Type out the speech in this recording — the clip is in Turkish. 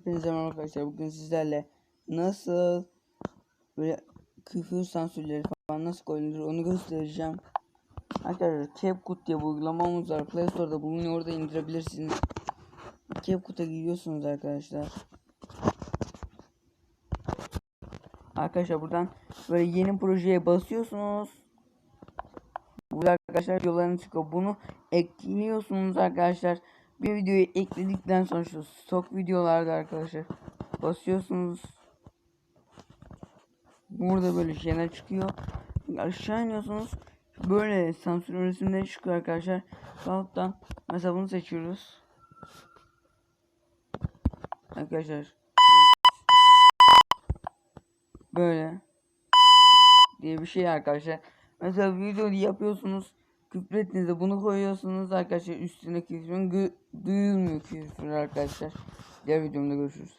Hepinize merhaba arkadaşlar. Bugün sizlerle nasıl böyle küfür sansürleri falan nasıl koyulur onu göstereceğim. Arkadaşlar CapCut diye bir uygulamamız var. Play Store'da bulunuyor. Orada indirebilirsiniz. CapCut'a giriyorsunuz arkadaşlar. Arkadaşlar buradan böyle yeni projeye basıyorsunuz. Burada arkadaşlar videolarını çıkıyor. Bunu ekliyorsunuz arkadaşlar. Bir videoyu ekledikten sonra şu stok videolarda arkadaşlar basıyorsunuz. Burada böyle şeyler çıkıyor. Aşağı iniyorsunuz. Böyle sansür resimleri çıkıyor arkadaşlar. Alttan mesela bunu seçiyoruz. Arkadaşlar böyle diye bir şey arkadaşlar. Mesela video yapıyorsunuz. Küfrettiğinizde bunu koyuyorsunuz arkadaşlar üstüne küfrün duyulmuyor küfür arkadaşlar. Diğer videomda görüşürüz.